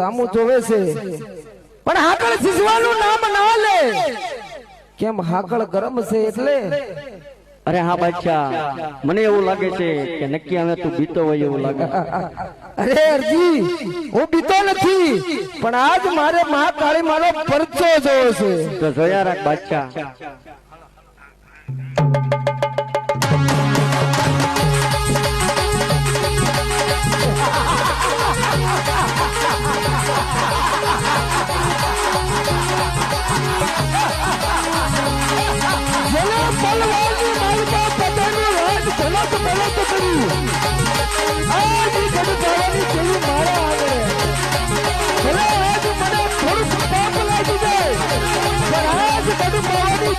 સામું જોવે છે. પણ હાકળ સિસવાનું નામ ના લે. કેમ હાકળ ગરમ છે એટલે? અરે હા બાદશાહ મને એવું લાગે છે કે નક્કી હવે તું બીતો હોય એવું લાગે. અરે અરજી હું બીતો નથી પણ આજ મારે મહાકાળી મારો પરચો જોવો છે. તો જોયા રાખ બાદશાહ. જેને પલવાની માલપા પતાની વાત ધનક બળત કરી આજ જવાની પેલી મારા આવે ભલે આજ મને થોડુંક પાપ લાગી જાય, પણ આજ ગઢ જવાની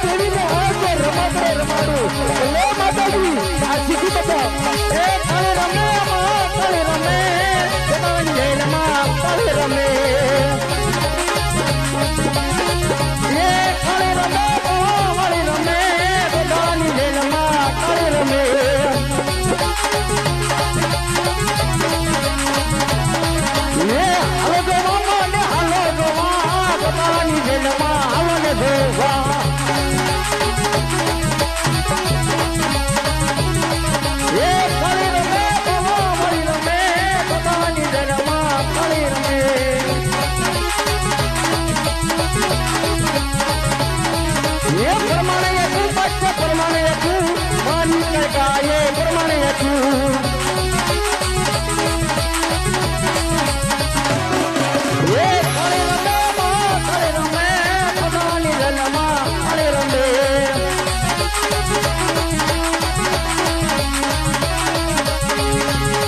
પ્રમાણે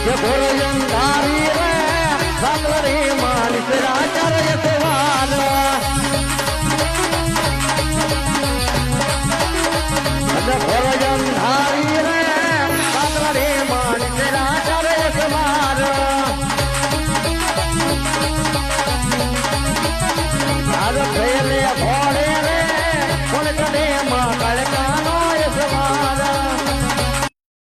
યકુ come from here.